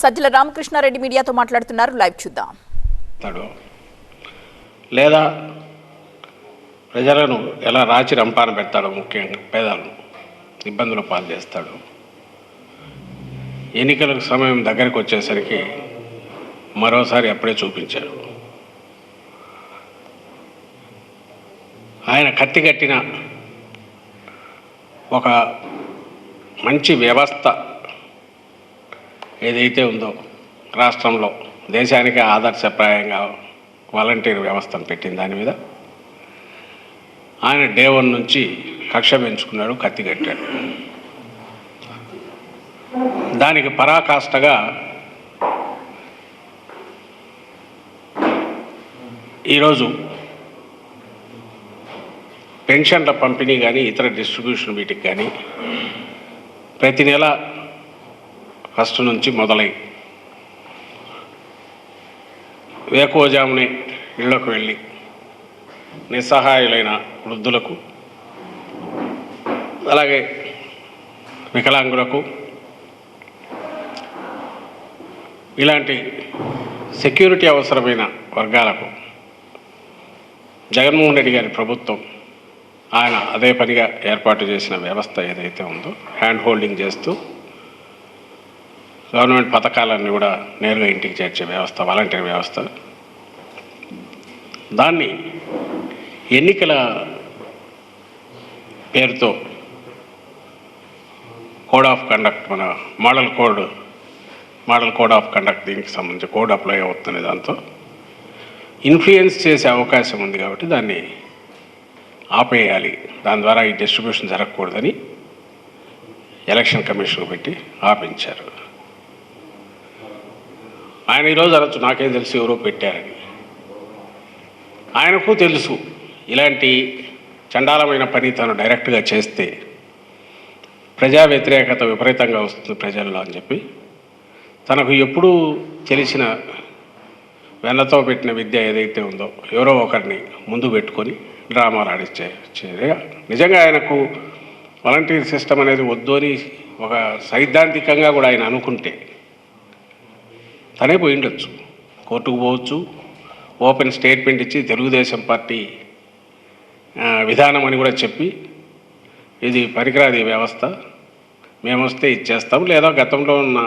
సజ్జల రామకృష్ణారెడ్డి మీడియాతో మాట్లాడుతున్నారు. లైవ్ చూద్దాం. లేదా ప్రజలను ఎలా రాచి రంపాన పెడతాడో ముఖ్యంగా పేదలను ఇబ్బందులు పాలు చేస్తాడు ఎన్నికలకు సమయం దగ్గరికి వచ్చేసరికి మరోసారి అప్పుడే చూపించారు. ఆయన కత్తి కట్టిన ఒక మంచి వ్యవస్థ ఏదైతే ఉందో రాష్ట్రంలో దేశానికి ఆదర్శప్రాయంగా వాలంటీర్ వ్యవస్థను పెట్టిన దాని మీద ఆయన డే వన్ నుంచి కక్ష పెంచుకున్నాడు కత్తి కట్టాడు. దానికి పరాకాష్ఠగా ఈరోజు పెన్షన్ల పంపిణీ కానీ ఇతర డిస్ట్రిబ్యూషన్ వీటికి కానీ ప్రతి నెల ఫస్ట్ నుంచి మొదలై వేకోజామునే ఇళ్ళకు వెళ్ళి నిస్సహాయులైన వృద్ధులకు అలాగే వికలాంగులకు ఇలాంటి సెక్యూరిటీ అవసరమైన వర్గాలకు జగన్మోహన్ రెడ్డి గారి ప్రభుత్వం ఆయన అదే పనిగా ఏర్పాటు చేసిన వ్యవస్థ ఏదైతే ఉందో హ్యాండ్ హోల్డింగ్ చేస్తూ గవర్నమెంట్ పథకాలన్నీ కూడా నేరుగా ఇంటికి చేర్చే వ్యవస్థ వాలంటీర్ వ్యవస్థ. దాన్ని ఎన్నికల పేరుతో కోడ్ ఆఫ్ కండక్ట్ మన model code model code of conduct దీనికి సంబంధించి కోడ్ అప్లై అవుతుంది దాంతో ఇన్ఫ్లుయెన్స్ చేసే అవకాశం ఉంది కాబట్టి దాన్ని ఆపేయాలి. దాని ద్వారా ఈ డిస్ట్రిబ్యూషన్ జరగకూడదని ఎలక్షన్ కమిషన్ పెట్టి ఆపించారు. ఆయన ఈరోజు అనొచ్చు నాకేం తెలుసు ఎవరో పెట్టారని. ఆయనకు తెలుసు ఇలాంటి చండాలమైన పని తను డైరెక్ట్గా చేస్తే ప్రజా వ్యతిరేకత విపరీతంగా వస్తుంది ప్రజల్లో అని చెప్పి. తనకు ఎప్పుడూ తెలిసిన వెన్నతో పెట్టిన విద్య ఏదైతే ఉందో ఎవరో ఒకరిని ముందు పెట్టుకొని డ్రామాలు ఆడిచ్చే నిజంగా ఆయనకు వాలంటీర్ సిస్టమ్ అనేది వద్దు అని ఒక సైద్ధాంతికంగా కూడా ఆయన అనుకుంటే తనే పోయి ఉండొచ్చు. కోర్టుకు పోవచ్చు. ఓపెన్ స్టేట్మెంట్ ఇచ్చి తెలుగుదేశం పార్టీ విధానం అని కూడా చెప్పి ఇది పనికిరాది వ్యవస్థ. మేము వస్తే ఇచ్చేస్తాం లేదా గతంలో ఉన్న